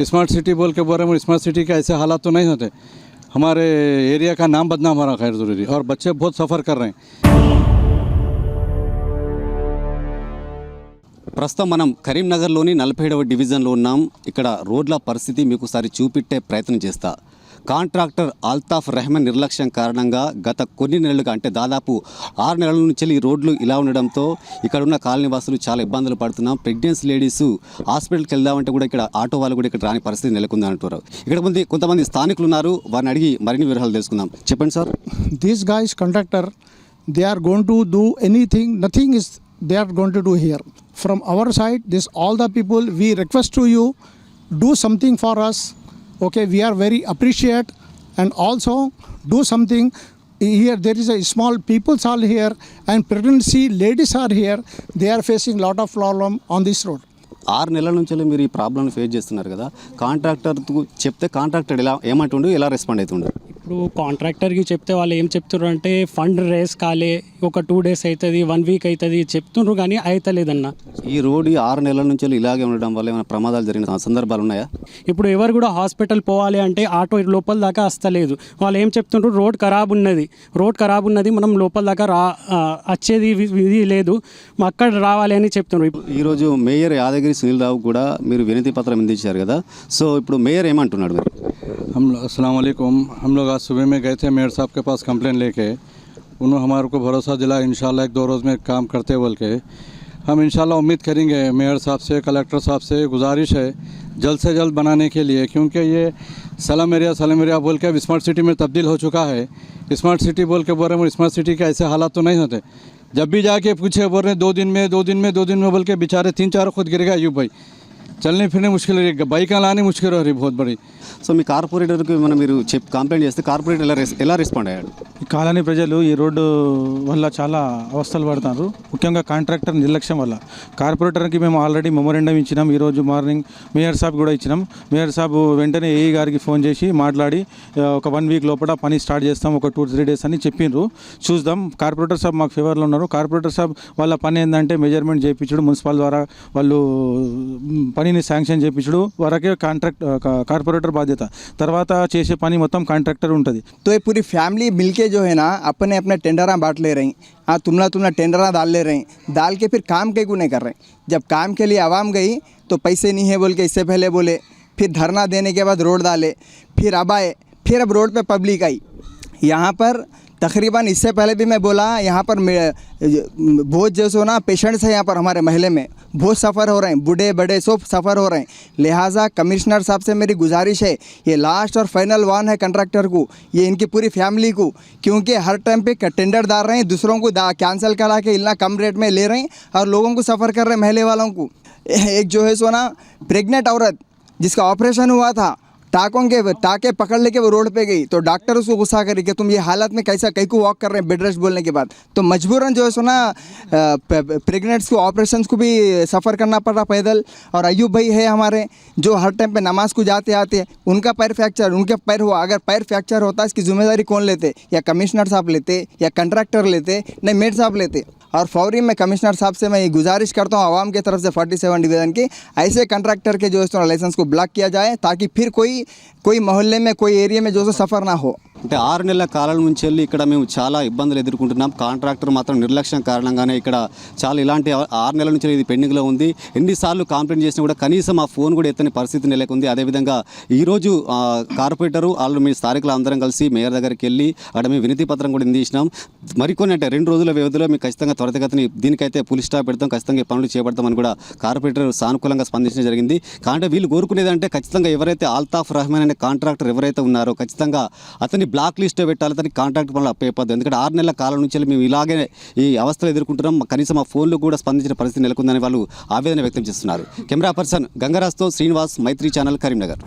Smart city बोल के बोल रहे हैं स्मार्ट सिटी के ऐसे हालात तो नहीं होते हमारे एरिया का नाम बदनाम हो रहा खैर ज़रूरी और बच्चे बहुत सफ़र कर रहे हैं ప్రస్తుతం మనం కరీంనగర్లోని నలభై ఏడవ డివిజన్లో ఉన్నాం ఇక్కడ రోడ్ల పరిస్థితి మీకు ఒకసారి చూపెట్టే ప్రయత్నం చేస్తా కాంట్రాక్టర్ అల్తాఫ్ రెహమాన్ నిర్లక్ష్యం కారణంగా గత కొన్ని నెలలుగా అంటే దాదాపు ఆరు నెలల నుంచి ఈ రోడ్లు ఇలా ఉండడంతో ఇక్కడ ఉన్న కాలనీవాసులు చాలా ఇబ్బందులు పడుతున్నాం ప్రెగ్నెన్సీ లేడీస్ హాస్పిటల్కి వెళ్దామంటే కూడా ఇక్కడ ఆటో వాళ్ళు కూడా ఇక్కడ రాని పరిస్థితి నెలకొంది అంటున్నారు ఇక్కడ ముందు కొంతమంది స్థానికులు ఉన్నారు. వారిని అడిగి మరిన్ని వివరాలు తెలుసుకుందాం. చెప్పండి sir. These guys conductor they are gone to do anything nothing is they are going to do here. From our side this all the people we request to you do something for us. Okay we are very appreciate and also do something here there is a small peoples all here and pregnancy ladies are here they are facing lot of problem on this road ఆరు నెలల నుంచి మీరు ఈ problem face చేస్తున్నారు కదా contractor చెప్తే contractor ఎలా ఏమంటుండు ఎలా రెస్పాండ్ అవుతుండు ఇప్పుడు కాంట్రాక్టర్కి చెప్తే వాళ్ళు ఏం చెప్తున్నారు అంటే ఫండ్ రేస్ కాలే ఒక టూ డేస్ అవుతుంది వన్ వీక్ అవుతుంది చెప్తుండ్రు కానీ అవుతలేదన్న ఈ రోడ్ ఈ ఆరు నెలల నుంచి ఇలాగే ఉండడం వల్ల ఏమైనా ప్రమాదాలు జరిగిన సందర్భాలు ఉన్నాయా? ఇప్పుడు ఎవరు కూడా హాస్పిటల్ పోవాలి అంటే ఆటో లోపల దాకా వస్తలేదు వాళ్ళు ఏం చెప్తుండ్రు రోడ్ ఖరాబ్ ఉన్నది. రోడ్ ఖరాబ్ ఉన్నది మనం లోపల దాకా రా వచ్చేది ఇది- లేదు. అక్కడ రావాలి అని చెప్తుండ్రు ఈరోజు మేయర్ యాదగిరి సునీల్ రావు కూడా మీరు వినతి పత్రం అందించారు కదా. సో ఇప్పుడు మేయర్ ఏమంటున్నాడు మీరు? हम अस्सलाम वालेकुम। हम लोग आज सुबह में गए थे मेयर साहब के पास कंप्लेन लेके। उन्होंने हमारे को भरोसा दिला, इंशाल्लाह एक दो रोज़ में काम करते बोल के हम इंशाल्लाह उम्मीद करेंगे मेयर साहब से, कलेक्टर साहब से गुजारिश है जल्द से जल्द बनाने के लिए, क्योंकि ये सलम एरिया सलम एरिया बोल के अब स्मार्ट सिटी में तब्दील हो चुका है। स्मार्ट सिटी बोल के बोल रहे हैं, स्मार्ट सिटी के ऐसे हालात तो नहीं होते। जब भी जाके पूछे, बोल रहे दो दिन में, दो दिन में, दो दिन में बोल के बेचारे तीन चार खुद गिर गए अयूब भाई। చల్లని ఫిరనే ముష్కల్ బైక్ అలానే ముష్కిల్ హరీ బహుత్ బడి సో మీ కార్పొరేటర్కి మనం మీరు చెప్ కంప్లైంట్ చేస్తే కార్పొరేటర్ ఎలా ఎలా రెస్పాండ్ అయ్యాడు? ఈ కాలనీ ప్రజలు ఈ రోడ్డు వల్ల చాలా అవస్థలు పడుతున్నారు ముఖ్యంగా కాంట్రాక్టర్ నిర్లక్ష్యం వల్ల. కార్పొరేటర్కి మేము ఆల్రెడీ మెమోరెండం ఇచ్చినాం. ఈరోజు మార్నింగ్ మేయర్ సాబ్ కూడా ఇచ్చినాం. మేయర్ సాబ్ వెంటనే ఏఈ గారికి ఫోన్ చేసి మాట్లాడి ఒక వన్ వీక్ లోపల పని స్టార్ట్ చేస్తాం ఒక టూ త్రీ డేస్ అని చెప్పిండ్రు చూద్దాం. కార్పొరేటర్ సాబ్ మాకు ఫేవర్లో ఉన్నారు. కార్పొరేటర్ సాబ్ వాళ్ళ పని ఏంటంటే మెజర్మెంట్ చేయించడం మున్సిపల్ ద్వారా వాళ్ళు పని పనిని శాంక్షన్ చేయించడు వరకే కాంట్రాక్ట్ కా- కార్పొరేటర్ బాధ్యత తర్వాత చేసే పని మొత్తం కాంట్రాక్టర్ ఉంటుంది तो ये पूरी फैमिली मिलके जो है ना अपने अपने टेंडरा बांट ले रही हाँ तुमला तुमला टेंडरा डाल ले रही डाल के फिर काम के को नहीं कर रहे जब काम के लिए आवाम गई तो पैसे नहीं है बोल के इससे पहले बोले फिर धरना देने के बाद रोड डाले फिर अब आए फिर अब रोड पे पब्लिक आई यहाँ पर तकरीबन इससे पहले भी मैं बोला, यहाँ पर बहुत जो सो ना पेशेंट्स हैं यहाँ पर हमारे महल्ले में, बहुत सफ़र हो रहे हैं, बूढ़े, बड़े सब सफ़र हो रहे हैं। लिहाजा कमिश्नर साहब से मेरी गुजारिश है, ये लास्ट और फाइनल वान है कंट्रैक्टर को, ये इनकी पूरी फैमिली को, क्योंकि हर टाइम पे टेंडर डाल रहे हैं, दूसरों को कैंसिल करा के इतना कम रेट में ले रहे हैं और लोगों को सफ़र कर रहे हैं महल्ले वालों को। एक जो है सो ना प्रेगनेंट औरत, जिसका ऑपरेशन हुआ था टाकों के टाके पकड़ लेके वो रोड पे गई। तो डॉक्टर उसको गुस्सा करी कि तुम ये हालत में कैसा कहीं को वॉक कर रहे हैं बेड रेस्ट बोलने के बाद। तो मजबूरन जो है सो ना प्रेगनेंट्स को ऑपरेशन को भी सफ़र करना पड़ रहा पैदल। और अयूब भाई है हमारे, जो हर टाइम पे नमाज़ को जाते आते उनका पैर फ्रैक्चर उनके पैर हुआ अगर पैर फ्रैक्चर होता, इसकी ज़िम्मेदारी कौन लेते? या कमिश्नर साहब लेते, या कंट्रैक्टर लेते? नहीं मेड साहब लेते। और फौरी मैं कमिश्नर साहब से मैं ये गुजारिश करता हूँ आवाम की तरफ से 47 डिवीज़न की ऐसे कंट्रैक्टर के जो है सो लाइसेंस को ब्लॉक किया जाए ताकि फिर कोई कोई मोहल्ले में कोई एरिया में जो है सो सफ़र ना हो అంటే ఆరు నెలల కాలం నుంచి వెళ్ళి ఇక్కడ మేము చాలా ఇబ్బందులు ఎదుర్కొంటున్నాం కాంట్రాక్టర్ మాత్రం నిర్లక్ష్యం కారణంగానే ఇక్కడ చాలా ఇలాంటి ఆ- ఆరు నెలల నుంచి ఇది పెండింగ్లో ఉంది ఎన్నిసార్లు కంప్లైంట్ చేసినా కూడా కనీసం ఆ ఫోన్ కూడా ఎత్తని పరిస్థితి నెలకొంది అదేవిధంగా ఈరోజు ఆ, కార్పొరేటరు వాళ్ళు మీ స్థానికులు అందరం కలిసి మేయర్ దగ్గరికి వెళ్ళి అక్కడ మేము వినతి పత్రం కూడా అందించినాం మరికొన్ని అంటే రెండు రోజుల వ్యవధిలో మీకు ఖచ్చితంగా త్వరితగతిని దీనికైతే పులి స్టాప్ పెడతాం. ఖచ్చితంగా పనులు చేపడతామని కూడా కార్పొరేటర్ సానుకూలంగా స్పందించడం జరిగింది. కాబట్టి వీళ్ళు కోరుకునేదంటే ఖచ్చితంగా ఎవరైతే ఆల్తాఫ్ రహమాన్ అనే కాంట్రాక్టర్ ఎవరైతే ఉన్నారో ఖచ్చితంగా అతని బ్లాక్ లిస్ట్లో పెట్టాలి. అతని కాంట్రాక్ట్ పనులు అప్పయ్యపోద్దు ఎందుకంటే ఆరు నెలల కాలం నుంచి మేము ఇలాగే ఈ అవస్థలు ఎదుర్కొంటున్నాం. కనీసం ఆ ఫోన్లు కూడా స్పందించిన పరిస్థితి నెలకొందని వాళ్ళు ఆవేదన వ్యక్తం చేస్తున్నారు. కెమెరా పర్సన్ గంగరాజ్తో శ్రీనివాస్ మైత్రి ఛానల్ కరీంనగర్.